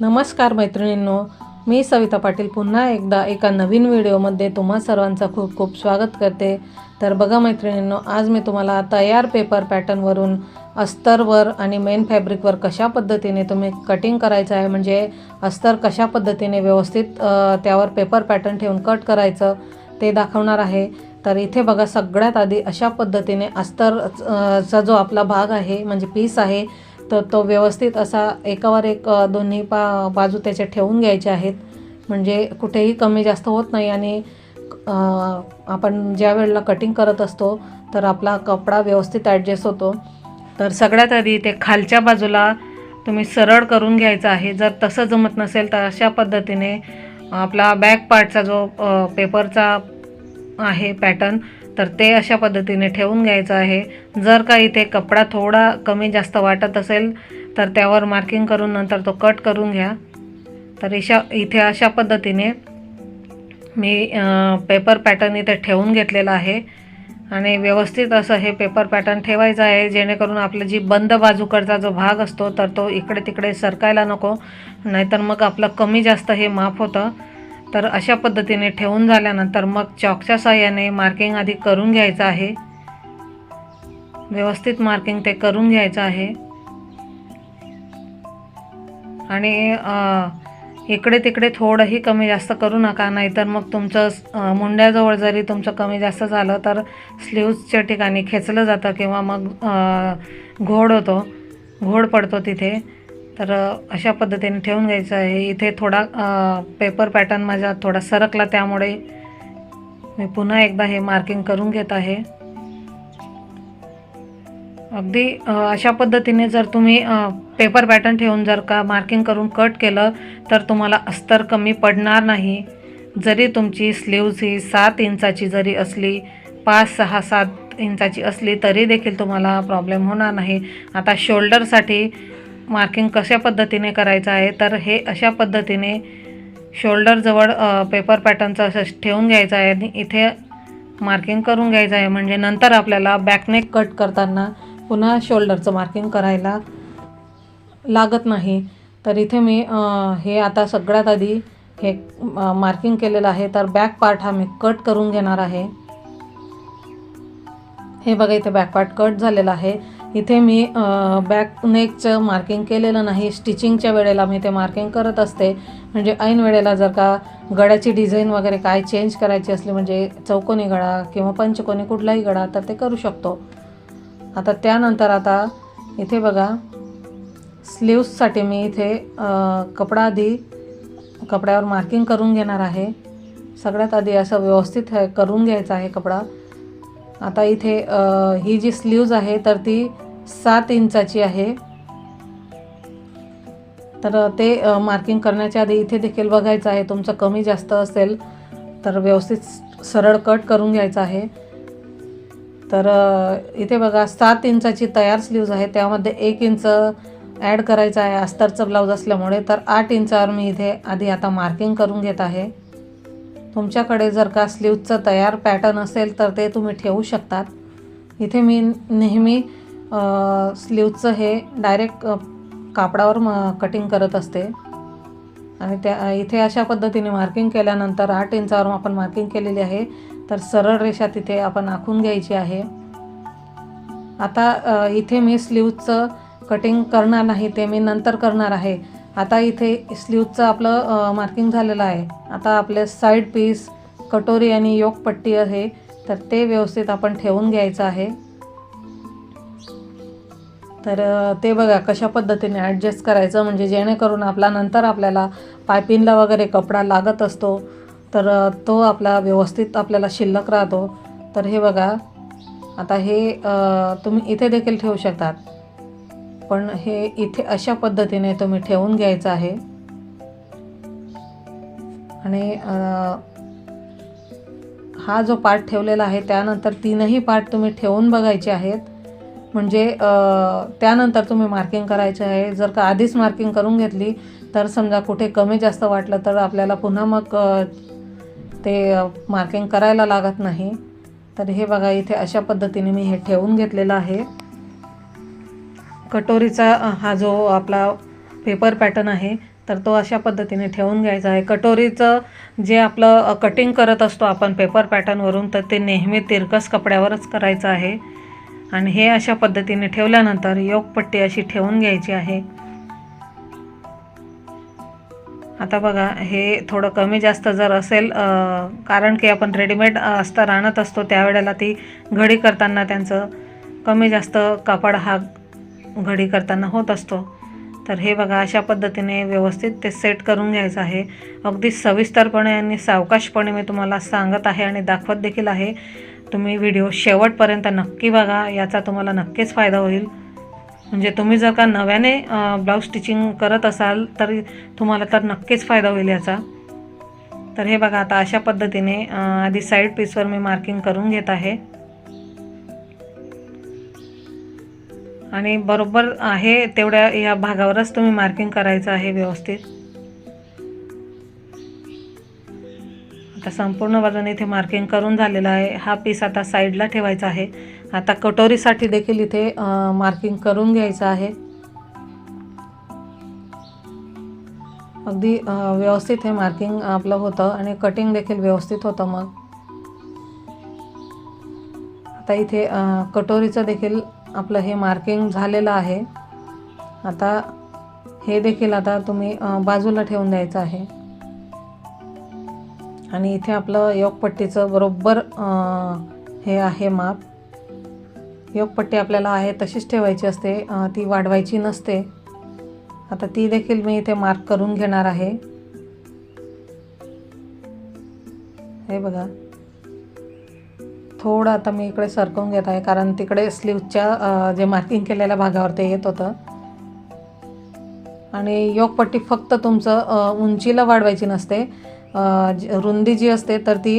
नमस्कार मैत्रिणींनो मी सविता पाटील पुन्हा एकदा एका नवीन व्हिडिओमध्ये तुम्हा सर्वांचं खूप खूप स्वागत करते. तर बघा मैत्रिणींनो आज मी तुम्हाला तयार पेपर पॅटर्नवरून अस्तरवर आणि मेन फॅब्रिकवर कशा पद्धतीने तुम्ही कटिंग करायचं आहे म्हणजे अस्तर कशा पद्धतीने व्यवस्थित त्यावर पेपर पॅटर्न ठेवून कट करायचं ते दाखवणार आहे. तर इथे बघा सगळ्यात आधी अशा पद्धतीने अस्तर चा जो आपला भाग आहे म्हणजे पीस आहे तर तो व्यवस्थित असा एकावर एक दोन्ही पा बाजू त्याच्या ठेवून घ्यायचे आहेत. म्हणजे कुठेही कमी जास्त होत नाही आणि आपण ज्या वेळेला कटिंग करत असतो तर आपला कपडा व्यवस्थित ॲडजस्ट होतो. तर सगळ्यात आधी ते खालच्या बाजूला तुम्ही सरळ करून घ्यायचं आहे. जर तसं जमत नसेल तर अशा पद्धतीने आपला बॅक पार्टचा जो पेपरचा आहे पॅटर्न तर ते अशा पद्धतीने ठेवून घ्यायचं आहे. जर का इथे कपडा थोडा कमी जास्त वाटत असेल तर त्यावर मार्किंग करून नंतर तो कट करून घ्या. तर इशा इथे अशा पद्धतीने मी पेपर पॅटर्न इथे ठेवून घेतलेला आहे. आणि व्यवस्थित असं हे पेपर पॅटर्न ठेवायचं आहे जेणेकरून आपलं जी बंद बाजूकडचा जो भाग असतो तर तो इकडे तिकडे सरकायला नको. नाहीतर मग आपलं कमी जास्त हे माप होतं. तर अशा पद्धतीने ठेवून झाल्यानंतर मग चॉकच्या साह्याने मार्किंग आधी करून घ्यायचं आहे. व्यवस्थित मार्किंग ते करून घ्यायचं आहे. आणि इकडे तिकडे थोडंही कमी जास्त करू नका नाहीतर मग तुमचं मुंड्याजवळ जरी तुमचं कमी जास्त झालं तर स्लीव्जच्या ठिकाणी खेचलं जातं किंवा मग घोड होतो घोड पडतो तिथे. तर अशा पद्धतीने ठेवून घ्यायचं आहे. इथे थोडा पेपर पॅटर्न माझा थोडा सरकला त्यामुळे मी पुन्हा एकदा हे मार्किंग करून घेत आहे. अगदी अशा पद्धतीने जर तुम्ही पेपर पॅटर्न ठेवून जर का मार्किंग करून कट केलं तर तुम्हाला अस्तर कमी पडणार नाही. जरी तुमची स्लीव्ज ही सात इंचाची जरी असली पाच सहा सात इंचाची असली तरी देखील तुम्हाला प्रॉब्लेम होणार नाही. आता शोल्डरसाठी मार्किंग कशा पद्धतीने करायचं आहे तर हे अशा पद्धतीने शोल्डरजवळ पेपर पॅटर्नचं असं ठेवून घ्यायचं आहे आणि इथे मार्किंग करून घ्यायचं आहे. म्हणजे नंतर आपल्याला बॅकनेक कट करताना पुन्हा शोल्डरचं मार्किंग करायला लागत नाही. तर इथे मी हे आता सगळ्यात आधी हे मार्किंग केलेलं आहे. तर बॅक पार्ट हा मी कट करून घेणार आहे. हे बघा इथे बॅक पार्ट कट झालेला आहे. इथे मी बॅक नेकचं मार्किंग केलेलं नाही. स्टिचिंगच्या वेळेला मी ते मार्किंग करत असते. म्हणजे ऐन वेळेला जर का गळ्याची डिझाईन वगैरे काय चेंज करायची असली म्हणजे चौकोनी गळा किंवा पंचकोनी कुठलाही गळा तर ते करू शकतो. आता त्यानंतर आता इथे बघा स्लीव्ससाठी मी इथे कपडा आधी कपड्यावर मार्किंग करून घेणार आहे. सगळ्यात आधी असं व्यवस्थित करून घ्यायचा आहे कपडा. आता इथे ही जी स्लीव्ज आहे तर ती सात इंचाची आहे. तर ते मार्किंग करण्याच्या आधी इथे देखील बघायचं आहे तुमचं कमी जास्त असेल तर व्यवस्थित सरळ कट करून घ्यायचं आहे. तर इथे बघा सात इंचाची तयार स्लीव्ज आहे त्यामध्ये एक इंच ॲड करायचं आहे अस्तरचं ब्लाऊज असल्यामुळे तर आठ इंचावर मी इथे आधी आता मार्किंग करून घेत आहे. तुमच्याकडे जर का स्लीवचं तयार पॅटर्न असेल तर ते तुम्ही ठेवू शकतात. इथे मी नेहमी स्लीवचं हे डायरेक्ट कापडावर म कटिंग करत असते. आणि त्या इथे अशा पद्धतीने मार्किंग केल्यानंतर आठ इंचावर आपण मार्किंग केलेली आहे. तर सरळ रेषा तिथे आपण आखून घ्यायची आहे. आता इथे मी स्लीवचं कटिंग करणार नाही ते मी नंतर करणार आहे. आता इथे स्लीवचं आपलं मार्किंग झालेलं आहे. आता आपले साईड पीस कटोरी आणि योगपट्टी आहे. तर ते व्यवस्थित आपण ठेवून घ्यायचं आहे. तर ते बघा कशा पद्धतीने ॲडजस्ट करायचं. म्हणजे जेणेकरून आपला नंतर आपल्याला पायपिनला वगैरे कपडा लागत असतो तर तो आपला व्यवस्थित आपल्याला शिल्लक राहतो. तर हे बघा. आता हे तुम्ही इथे देखील ठेवू शकतात. पण हे इथे अशा पद्धतीने तुम्ही ठेवून घ्यायचं आहे. आणि हा जो पार्ट ठेवलेला आहे त्यानंतर तीनही पार्ट तुम्ही ठेवून बघायचे आहेत. म्हणजे त्यानंतर तुम्ही मार्किंग करायचे आहे. जर का आधीच मार्किंग करून घेतली तर समजा कुठे कमी जास्त वाटलं तर आपल्याला पुन्हा मग ते मार्किंग करायला लागत नाही. तर हे बघा इथे अशा पद्धतीने मी हे ठेवून घेतलेलं आहे. कटोरीचा हा जो आपला पेपर पॅटर्न आहे तर तो अशा पद्धतीने ठेवून घ्यायचा आहे. कटोरीचं जे आपलं कटिंग करत असतो आपण पेपर पॅटर्नवरून तर ते नेहमी तिरकस कपड्यावरच करायचं आहे. आणि हे अशा पद्धतीने ठेवल्यानंतर योगपट्टी अशी ठेवून घ्यायची आहे. आता बघा हे थोडं कमी जास्त जर असेल कारण की आपण रेडीमेड असता राहत असतो त्यावेळेला ती घडी करताना त्यांचं कमी जास्त कापड हा घडी करताना होत असतो. तर हे बघा अशा पद्धतीने व्यवस्थित ते सेट करून घ्यायचं आहे. अगदी सविस्तरपणे आणि सावकाशपणे मी तुम्हाला सांगत आहे आणि दाखवत देखील आहे. तुम्ही व्हिडिओ शेवटपर्यंत नक्की बघा याचा तुम्हाला नक्कीच फायदा होईल. म्हणजे तुम्ही जर का नव्याने ब्लाऊज स्टिचिंग करत असाल तर तुम्हाला तर नक्कीच फायदा होईल याचा. तर हे बघा आता अशा पद्धतीने आधी साईड पीसवर मी मार्किंग करून घेत आहे. आणि बरोबर आहे तेवढ्या या भागावरच तुम्ही मार्किंग करायचं आहे व्यवस्थित. आता संपूर्ण बाजूने इथे मार्किंग करून झालेलं आहे. हा पीस आता साईडला ठेवायचा आहे. आता कटोरीसाठी देखील इथे मार्किंग करून घ्यायचं आहे. अगदी व्यवस्थित हे मार्किंग आपलं होतं आणि कटिंग देखील व्यवस्थित होतं मग. आता इथे कटोरीचं देखील आपलं हे मार्किंग झालेलं आहे. आता हे देखील आता तुम्ही बाजूला ठेवून द्यायचं आहे. आणि इथे आपलं योगपट्टीचं बरोबर हे आहे माप. योगपट्टी आपल्याला आहे तशीच ठेवायची असते ती वाढवायची नसते. आता ती देखील मी इथे मार्क करून घेणार आहे. हे बघा. थोडं आता मी इकडे सरकवून घेत आहे कारण तिकडे स्लीवच्या जे मार्किंग केलेल्या भागावर ते येत होतं. आणि योगपट्टी फक्त तुमचं उंचीला वाढवायची नसते. रुंदी जी असते तर ती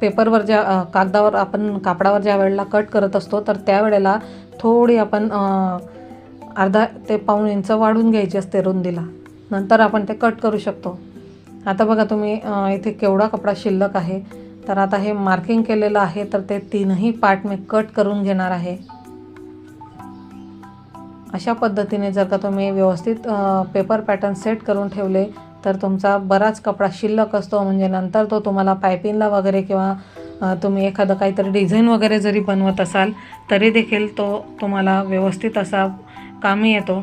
पेपरवर ज्या कागदावर आपण कापडावर ज्या वेळेला कट करत असतो तर त्यावेळेला थोडी आपण अर्धा ते पाऊण इंच वाढून घ्यायची असते रुंदीला. नंतर आपण ते कट करू शकतो. आता बघा तुम्ही इथे केवढा कपडा शिल्लक आहे. तर आता हे मार्किंग केलेलं आहे तर ते तीनही पार्ट मी कट करून घेणार आहे. अशा पद्धतीने जर का तुम्ही व्यवस्थित पेपर पॅटर्न सेट करून ठेवले तर तुमचा बराच कपडा शिल्लक असतो. म्हणजे नंतर तो तुम्हाला पायपिंगला वगैरे किंवा तुम्ही एखादं काहीतरी डिझाईन वगैरे जरी बनवत असाल तरी देखील तो तुम्हाला व्यवस्थित असा कामी येतो.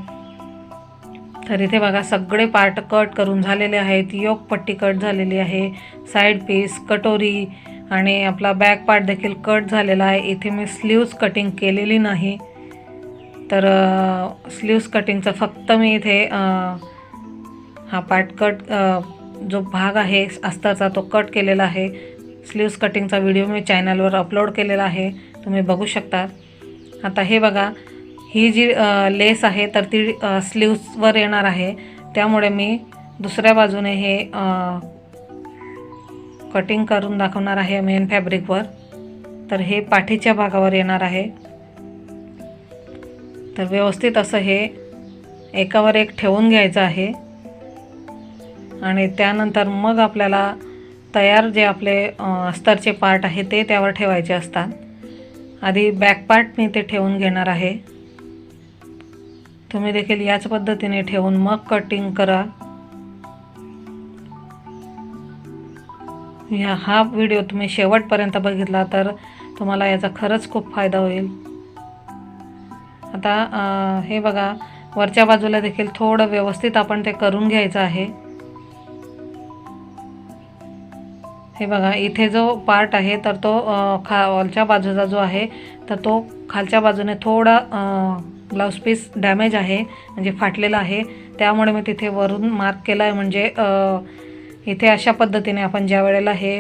तर इथे बघा सगळे पार्ट कट करून झालेले आहेत. योग पट्टी कट झालेली आहे. साईड पीस कटोरी आणि आपला बॅक पार्ट देखील कट झालेला आहे. इथे मी स्लीव्ज कटिंग केलेली नाही. तर स्लीव्ज कटिंगचं फक्त मी इथे हा पार्ट कट जो भाग आहे अस्तरचा तो कट केलेला आहे. स्लीव्ज कटिंगचा व्हिडिओ मी चॅनलवर अपलोड केलेला आहे. तुम्ही बघू शकता. आता हे बघा ही जी लेस आहे तर ती स्लीव्सवर येणार आहे. त्यामुळे मी दुसऱ्या बाजूने हे कटिंग करून दाखवणार आहे मेन फॅब्रिकवर तर हे पाठीच्या भागावर येणार आहे. तर व्यवस्थित असं हे एकावर एक ठेवून घ्यायचं आहे. आणि त्यानंतर मग आपल्याला तयार जे आपले अस्तरचे पार्ट आहे ते त्यावर ठेवायचे असतात. आधी बॅक पार्ट मी ते ठेवून घेणार आहे. तुम्ही देखील याच पद्धतीने ठेवून मग कटिंग करा. या हा व्हिडिओ तुम्ही शेवटपर्यंत बघितला तर तुम्हाला याचा खरंच खूप फायदा होईल. आता हे बघा वरच्या बाजूला देखील थोडं व्यवस्थित आपण ते करून घ्यायचं आहे. हे बघा इथे जो पार्ट आहे तर तो खा वरच्या बाजूचा जो आहे तर तो खालच्या बाजूने थोडा ब्लाऊज पीस डॅमेज आहे म्हणजे फाटलेला आहे. त्यामुळे मी तिथे वरून मार्क केला आहे म्हणजे इथे अशा पद्धतीने आपण ज्या वेळेला हे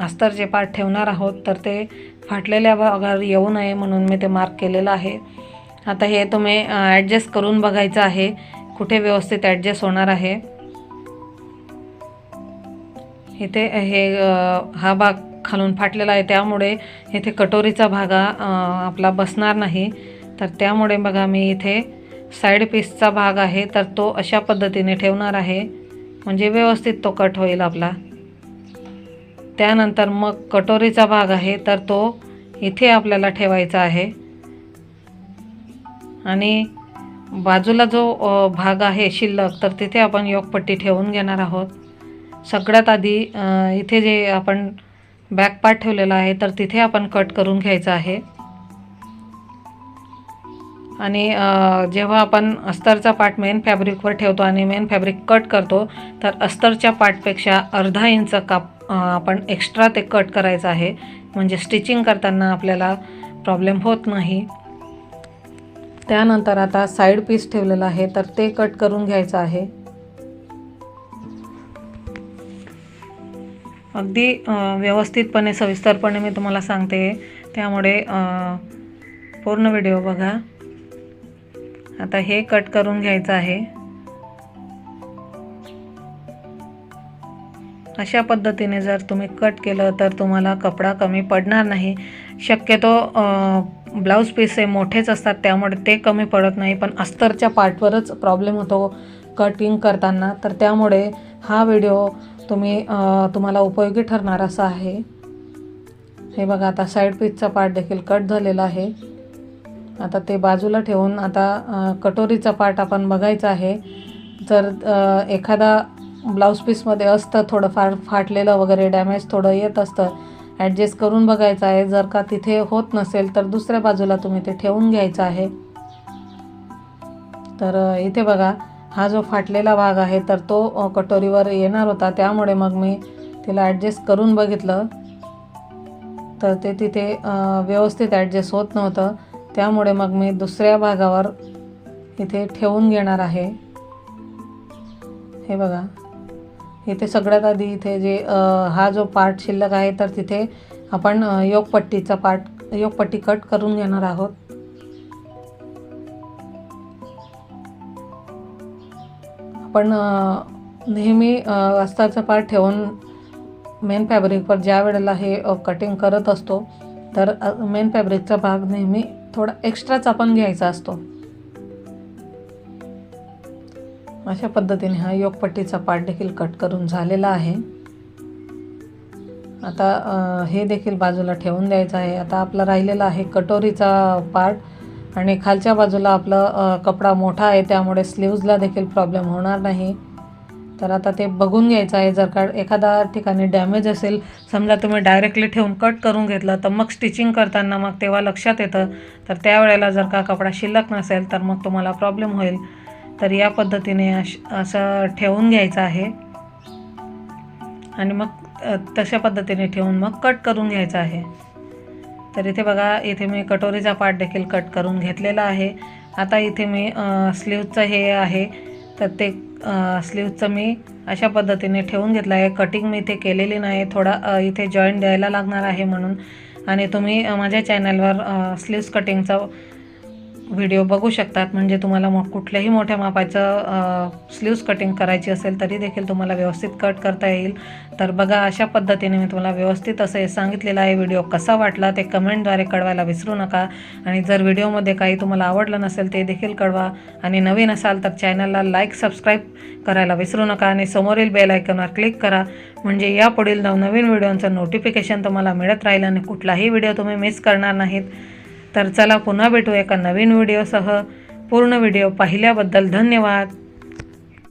अस्तरचे पार्ट ठेवणार आहोत तर ते फाटलेल्या भागावर येऊ नये म्हणून मी ते मार्क केलेलं आहे. आता हे तुम्ही ॲडजस्ट करून बघायचं आहे कुठे व्यवस्थित ॲडजस्ट होणार आहे. इथे हे हा भाग खालून फाटलेला आहे त्यामुळे इथे कटोरीचा भागा आपला बसणार नाही. तर त्यामुळे बघा मी इथे साईड पीसचा भाग आहे तर तो अशा पद्धतीने ठेवणार आहे. म्हणजे व्यवस्थित तो कट होईल आपला. त्यानंतर मग कटोरीचा भाग आहे तर तो इथे आपल्याला ठेवायचा आहे. आणि बाजूला जो भाग आहे शिल्लक तर तिथे आपण योगपट्टी ठेवून घेणार आहोत. सगळ्यात आधी इथे जे आपण बॅकपार्ट ठेवलेला आहे तर तिथे आपण कट करून घ्यायचं आहे. आणि जेव्हा आपण अस्तरचा पार्ट मेन फॅब्रिकवर ठेवतो आणि मेन फॅब्रिक कट करतो तर अस्तरच्या पार्टपेक्षा अर्धा इंच काप आपण एक्स्ट्रा ते कट करायचं आहे. म्हणजे स्टिचिंग करताना आपल्याला प्रॉब्लेम होत नाही. त्यानंतर आता साईड पीस ठेवलेला आहे तर ते कट करून घ्यायचं आहे. अगदी व्यवस्थितपणे सविस्तरपणे मी तुम्हाला सांगते. त्यामुळे पूर्ण व्हिडिओ बघा. आता हे कट करून घ्यायचं आहे. अशा पद्धतीने जर तुम्ही कट केलं तर तुम्हाला कपडा कमी पडणार नाही. शक्यतो ब्लाऊज पीस हे मोठेच असतात त्यामुळे ते कमी पडत नाही. पण अस्तरच्या पार्टवरच प्रॉब्लेम होतो कटिंग करताना. तर त्यामुळे हा व्हिडिओ तुम्ही तुम्हाला उपयोगी ठरणार असा आहे. हे बघा आता साईड पीसचा पार्ट देखील कट झालेला आहे. आता ते बाजूला ठेवून आता कटोरीचा पार्ट आपण बघायचा आहे. जर एखादा ब्लाऊज पीसमध्ये असतं थोडंफार फाटलेलं वगैरे डॅमेज थोडं येत असतं ॲडजस्ट करून बघायचं आहे. जर का तिथे होत नसेल तर दुसऱ्या बाजूला तुम्ही ते ठेवून घ्यायचं आहे. तर इथे बघा हा जो फाटलेला भाग आहे तर तो कटोरीवर येणार होता. त्यामुळे मग मी तिला ॲडजस्ट करून बघितलं. तर ते तिथे व्यवस्थित ॲडजस्ट होत नव्हतं. त्यामुळे मग मी दुसऱ्या भागावर इथे ठेवून घेणार आहे. हे बघा. इथे सगळ्यात आधी इथे जे हा जो पार्ट शिल्लक आहे तर तिथे आपण योगपट्टीचा पार्ट योगपट्टी कट करून घेणार आहोत. आपण नेहमी अस्ताचा पार्ट ठेवून मेन फॅब्रिकवर ज्या वेळेला हे कटिंग करत असतो तर मेन फॅब्रिकचा भाग नेहमी थोडा एक्स्ट्राच आपण घ्यायचा असतो. अशा पद्धतीने हा योगपट्टीचा पार्ट देखील कट करून झालेला आहे. आता हे देखील बाजूला ठेवून द्यायचं आहे. आता आपला राहिलेला आहे कटोरीचा पार्ट आणि खालच्या बाजूला आपलं कपडा मोठा आहे त्यामुळे स्लीव्जला देखील प्रॉब्लेम होणार नाही. तर आता ते बघून घ्यायचं आहे. जर का एखादा ठिकाणी डॅमेज असेल समजा तुम्ही डायरेक्टली ठेवून कट करून घेतलं तर मग स्टिचिंग करताना मग तेव्हा लक्षात येतं. तर त्यावेळेला जर का कपडा शिल्लक नसेल तर मग तुम्हाला प्रॉब्लेम होईल. तर या पद्धतीने अश असं ठेवून घ्यायचं आहे. आणि मग तशा पद्धतीने ठेवून मग कट करून घ्यायचं आहे. तर इथे बघा इथे मी कटोरीचा पार्ट देखील कट करून घेतलेला आहे. आता इथे मी स्लीवचं हे आहे. तर ते स्लीवचं मी अशा पद्धतीने ठेवून घेतलं आहे. कटिंग मी इथे केलेली नाही. थोडा इथे जॉईंट द्यायला लागणार आहे म्हणून. आणि तुम्ही माझ्या चॅनलवर स्लीव्स कटिंगचा व्हिडिओ बघू शकतात. म्हणजे तुम्हाला मग कुठल्याही मोठ्या मापाचं स्लीव्स कटिंग करायची असेल तरी देखील तुम्हाला व्यवस्थित कट करता येईल. तर बघा अशा पद्धतीने मी तुम्हाला व्यवस्थित असं हे सांगितलेलं आहे. व्हिडिओ कसा वाटला ते कमेंटद्वारे कळवायला विसरू नका. आणि जर व्हिडिओमध्ये काही तुम्हाला आवडलं नसेल ते देखील कळवा. आणि नवीन असाल तर चॅनलला लाईक सबस्क्राईब करायला विसरू नका. आणि समोरील बेल आयकॉनवर क्लिक करा. म्हणजे यापुढील नवनवीन व्हिडिओचं नोटिफिकेशन तुम्हाला मिळत राहील आणि कुठलाही व्हिडिओ तुम्ही मिस करणार नाहीत. तर चला पुन्हा भेटू एका नवीन व्हिडिओसह. पूर्ण व्हिडिओ पाहिल्याबद्दल धन्यवाद.